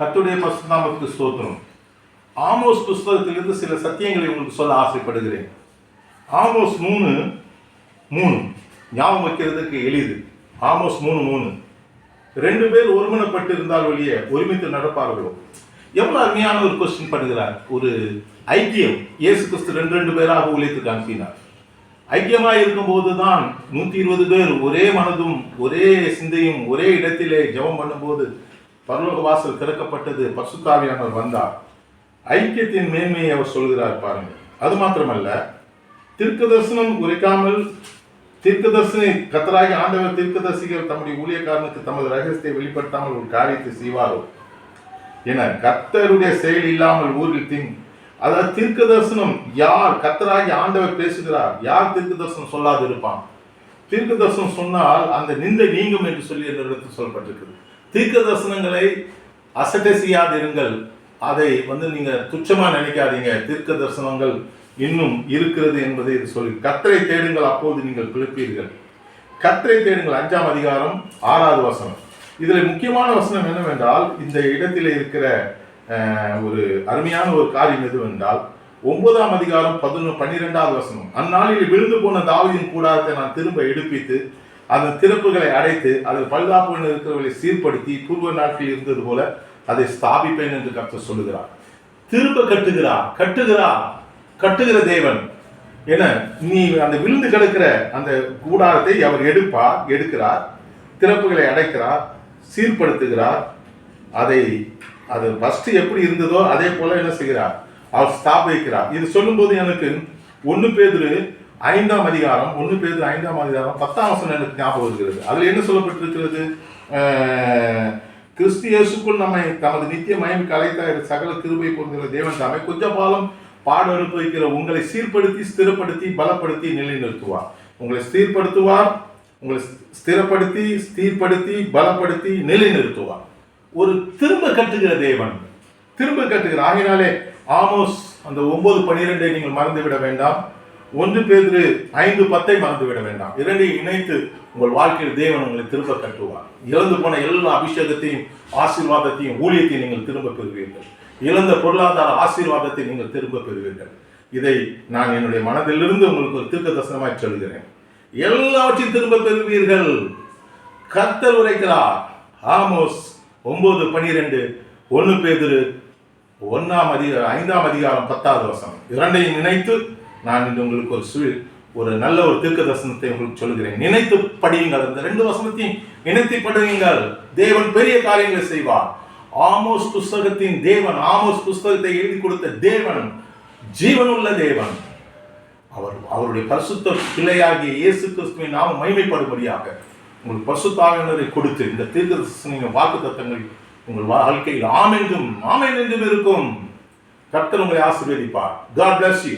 கத்துடைய பசுநாமத்துக்கு ஸ்தோத்திரம். ஆமோஸ் புஸ்தகத்திலிருந்து சில சத்தியங்களை உங்களுக்கு சொல்ல ஆசைப்படுகிறேன். ஆமோஸ் மூணு மூணு. ஞாபகம் வைக்கிறதுக்கு எளிது. ஆமோஸ் மூணு மூணு. ரெண்டு பேர் ஒருமனப்பட்டு இருந்தால் வழியே ஒருமித்து நடப்பார்களோ? எவ்வளோ அருமையான ஒரு கொஸ்டின் பண்ணுகிறார். ஒரு ஐக்கியம். இயேசு கிறிஸ்து ரெண்டு ரெண்டு பேராக உழைத்து அனுப்பினார் ஐக்கியமாக இருக்கும்போது தான் நூற்றி இருபது பேர் ஒரே மனதும் ஒரே சிந்தையும் ஒரே இடத்திலே ஜெபம் பண்ணும்போது பரலோக வாசல் திறக்கப்பட்டது பசுத்தாவியானவர் வந்தார். ஐக்கியத்தின் மேன்மையை அவர் சொல்கிறார் பாருங்க அது மாத்திரமல்ல தீர்க்க தரிசனம் உரைக்காமல் தீர்க்கதர்சனை கத்தராகி ஆண்டவர் தீர்க்கதரிசிகள் தம்முடைய ஊழியக்காரனுக்கு தமது ரகசியத்தை வெளிப்படுத்தாமல் ஒரு காரியத்தை செய்வாரோ? என கத்தருடைய செயல் இல்லாமல் ஊரில் திங் அதாவது தீர்க்க தரிசனம் யார் கத்தராகி ஆண்டவர் பேசுகிறார்? யார் தீர்க்க தரிசனம் சொல்லாது இருப்பான் தீர்க்க தரிசனம் சொன்னால் அந்த நிந்தை நீங்கும் என்று சொல்லி என்ற இடத்தில் சொல்லப்பட்டிருக்கிறது. தீர்க்க தரிசனங்களை அசட்டை செய்யாதிருங்கள் அதை வந்து நீங்க துச்சமா நினைக்காதீங்க. தீர்க்க தரிசனங்கள் இன்னும் இருக்கிறது என்பதை இது சொல்லி கத்தரை தேடுங்கள் அப்போது நீங்கள் பிழைப்பீர்கள் கத்தரை தேடுங்கள் அஞ்சாம் அதிகாரம் ஆறாவது வசனம். இதில் முக்கியமான வசனம் என்னவென்றால் இந்த இடத்தில் இருக்கிற ஒரு அருமையான ஒரு காரியம் எதுவென்றால் ஒன்பதாம் அதிகாரம் பதினொன்று பன்னிரெண்டாவது வசனம். அந்நாளில் விழுந்து போன தாவியின் கூடாரத்தை நான் திரும்ப எடுப்பித்து அந்த திறப்புகளை அடைத்து அதில் பழுதாப்பு இருக்கிறவர்களை சீர்படுத்தி பூர்வ நாட்டில் இருந்தது போல அதை ஸ்தாபிப்பேன் என்று கர்த்தர் சொல்லுகிறார். திரும்ப கட்டுகிறார் கட்டுகிறார் கட்டுகிற தேவன். என நீ அந்த விழுந்து கிடக்கிற அந்த கூடாரத்தை அவர் எடுப்பார் எடுக்கிறார் திறப்புகளை அடைக்கிறார் சீர்படுத்துகிறார். அதை அது ஃபர்ஸ்ட் எப்படி இருந்ததோ அதே போல என்ன செய்கிறார்? அவர் ஸ்தாபிக்கிறார். இது சொல்லும்போது எனக்கு ஒன்று பேர் ஐந்தாம் அதிகாரம் ஒன்று பேர் ஐந்தாம் அதிகாரம் பத்தாம் வசனம் எனக்கு ஞாபகம் வருகிறது அதில் என்ன சொல்லப்பட்டிருக்கிறது? அஹ், கிறிஸ்து இயேசுக்குள் நம்மை தமது நித்திய மயம் கலைத்த சகல கிருபை பொருந்துகிற தேவன் தாமே கொஞ்ச பாலம் பாட அனுபவிக்கிற உங்களை சீர்படுத்தி ஸ்திரப்படுத்தி பலப்படுத்தி நிலைநிறுத்துவார். உங்களை சீர்படுத்துவார் உங்களை ஸ்திரப்படுத்தி ஸ்தீர்படுத்தி பலப்படுத்தி நிலைநிறுத்துவார். ஒரு திரும்ப கட்டுகிற தேவன் திரும்ப கட்டுகிற ஆகினாலே ஆமோஸ் அந்த ஒன்பது பனிரெண்டை நீங்கள் மறந்து விட வேண்டாம். ஒன்று பேதிரு ஐந்து பத்தை மறந்து விட வேண்டாம். இரண்டையும் இணைத்து உங்கள் வாழ்க்கையில் தேவன் உங்களை திரும்ப கட்டுவார். இழந்து போன எல்லா அபிஷேகத்தையும் ஆசீர்வாதத்தையும் ஊழியத்தையும் நீங்கள் திரும்ப பெறுவீர்கள். இழந்த பொருளாதார ஆசீர்வாதத்தை நீங்கள் திரும்ப பெறுவீர்கள். இதை நான் என்னுடைய மனதிலிருந்து உங்களுக்கு ஒரு திருக்க தரிசனமாய் சொல்கிறேன் எல்லாவற்றையும் திரும்ப பெறுவீர்கள். கர்த்தர் உரைக்கிறார். ஆமோஸ் ஒன்பது பனிரெண்டு ஒன்று பேதிரு ஒன்றாம் அதிகாரம் ஐந்தாம் அதிகாரம் பத்தாவது வசனம். இரண்டையும் நினைத்து நான் இன்று உங்களுக்கு ஒரு சு ஒரு நல்ல ஒரு தீர்க்க தரிசனத்தை உங்களுக்கு சொல்கிறேன் நினைத்து படியுங்கள். அந்த ரெண்டு வசனத்தையும் நினைத்து படியுங்கள். தேவன் பெரிய காரியங்களை செய்வார். ஆமோஸ் புஸ்தகத்தின் தேவன் ஆமோஸ் புஸ்தகத்தை எழுதி கொடுத்த தேவன் ஜீவனுள்ள தேவன். அவர் அவருடைய பரிசுத்த பிள்ளையாகிய இயேசு கிறிஸ்துவின் நாம மகிமைப்படும்படியாக உங்கள் பரிசுத்தாவினரை கொடுத்து இந்த தீர்க்க வாக்கு தத்தங்கள் உங்கள் வாழ்க்கையில் ஆமென்றும் ஆமென் என்றும் இருக்கும். கர்த்தர் உங்களை ஆசீர்வதிப்பார். God bless you